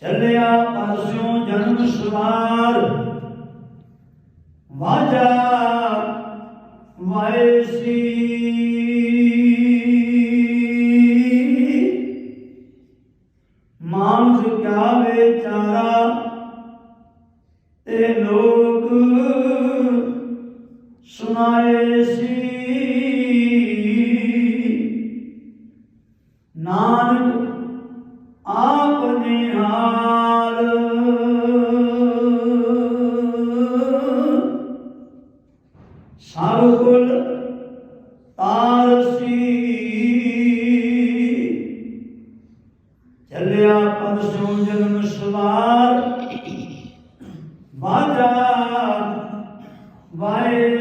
ਚੱਲਿਆ ਪਰਸੋਂ ਜਨਮ ਸਵਾਰ। ਵਾਜਾ ਵਾਏ ਸੀ। ਮਾਨਸ ਕਿਆ ਵਿਚਾਰਾ ਤੇ ਲੋਕ ਸੁਣਾਏ ਸੀ। ਨਾਨਕ ਸਭ ਕੁਲ ਤਾਰਸੀ। ਚੱਲਿਆ ਪਰਸੋਂ ਜਨਮ ਸਵਾਰ। ਵਾਜਾ ਵਾਏ